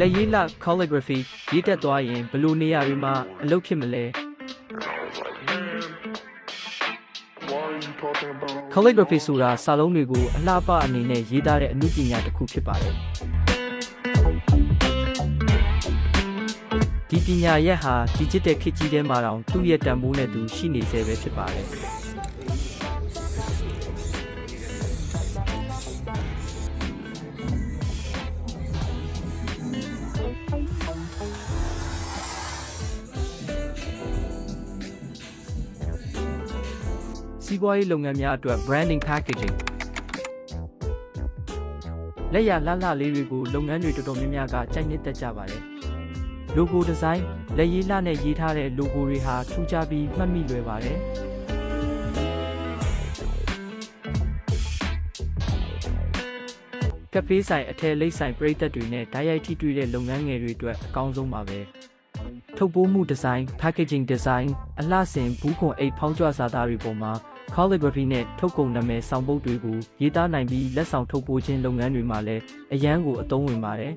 လက်ရေးလ calligraphy ရေးတက်သွားရင်ဘယ်လိုနေရာတွေမှာအလုပ်ဖြစ်မလဲ Why are you talking about? calligraphy ဆိုတာစာလုံးတွေကိုအလှပအနေနဲ့ရေးသားတဲ့အမှုပညာတစ်ခုဖြစ်ပါတယ်ဒီပညာရက်ဟာ digital ခေတ်ကြီးထဲမှာတောင်သူ့ရဲ့တန်ဖိုးနဲ့သူရှိနေသေးပဲဖြစ်ပါတယ် စီးပွားရေးလုပ်ငန်းများအတွက် branding packaging လက်ရလှလှလေးတွေကိုလုပ်ငန်းတွေတော်တော်များများကကြိုက်နှစ်သက်ကြပါတယ်။ logo design လက်ရေးလှနဲ့ရေးထားတဲ့ logo တွေဟာထူးခြားပြီးမှတ်မိလွယ်ပါတယ်။ကဖေးဆိုင်အထည်လိပ်ဆိုင်ပြည်သက်တွေနဲ့ဓာတ်ရိုက်ထိတွေ့တဲ့လုပ်ငန်းငယ်တွေအတွက်အကောင်းဆုံးပါပဲ။ထုတ်ပိုးမှုဒီဇိုင်း packaging design အလှဆင်ဘူးခွန်အိတ်ဖောင်းကြွစာသားတွေပေါ်မှာ calligraphy နဲ့ထုတ်ကုန်နာမည်ဆောင်ပုဒ်တွေကိုရေးသားနိုင်ပြီးလက်ဆောင်ထုတ်ပိုးခြင်းလုပ်ငန်းတွေမှာလည်းအရန်ကိုအသုံးဝင်ပါတယ်။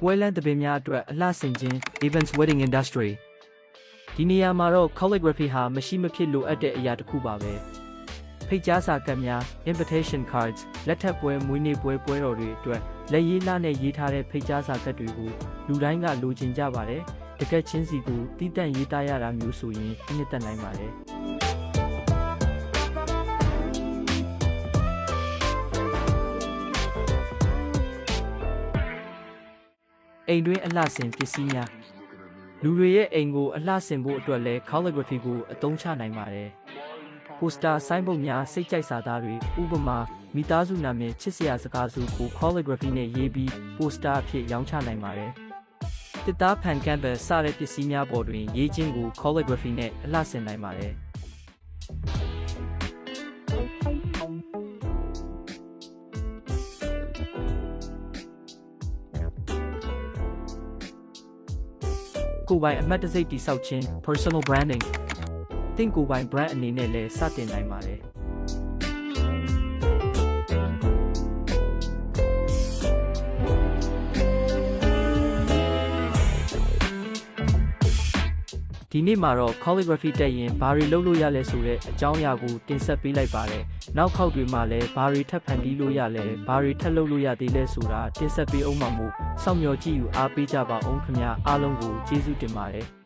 ပွဲလန်းတပင်များအတွက်အလှဆင်ခြင်း events wedding industry ဒီနေရာမှာတော့ calligraphy ဟာမရှိမဖြစ်လိုအပ်တဲ့အရာတစ်ခုပါပဲ။ဖိတ်ကြားစာကတ်များ invitation cards လက်ထပ်ပွဲမွေးနေ့ပွဲပွဲတော်တွေအတွက်လက်ရေးလှနဲ့ရေးထားတဲ့ဖိတ်ကြားစာကတ်တွေကိုလူတိုင်းကလိုချင်ကြပါတယ်။ တကက်ချင်းစီကိုတီးတန့်ရေးသားရတာမျိုးဆိုရင်နှစ်သက်နိုင်ပါတယ်။အိမ်တွင်းအလှဆင်ပစ္စည်းများလူတွေရဲ့အိမ်ကိုအလှဆင်ဖို့အတွက်လည်း calligraphy ကိုအသုံးချနိုင်ပါတယ်။ poster ဆိုင်းဘုတ်များစိတ်ကြိုက်စာသားတွေဥပမာမိသားစုနာမည်ချစ်စရာစကားစုကို calligraphy နဲ့ရေးပြီး poster အဖြစ်ရောင်းချနိုင်ပါတယ်။ တစ်သားဖန် canvas စတဲ့ပစ္စည်းများပေါ်တွင်ရေးခြင်းကို calligraphy နဲ့အလှဆင်နိုင်ပါတယ်။ကိုယ်ပိုင်အမှတ်တံဆိပ်တိစောက်ခြင်း personal branding တင့်ကိုယ်ပိုင် brand အနေနဲ့လည်းစတင်နိုင်ပါတယ် ဒီနေ့မှာတော့ calligraphy တက်ရင်ဘာတွေလုပ်လို့ရလဲဆိုတဲ့အကြောင်းအရာကိုတင်ဆက်ပေးလိုက်ပါတယ်။နောက်ခေါက်တွေမှာလည်းဘာတွေထပ်ဖန်တီးလို့ရလဲဘာတွေထပ်လုပ်လို့ရသေးလဲဆိုတာတင်ဆက်ပေးအောင်မှာမို့စောင့်မျှော်ကြည့်ယူအားပေးကြပါအောင်ခင်ဗျာအားလုံးကိုကျေးဇူးတင်ပါတယ်။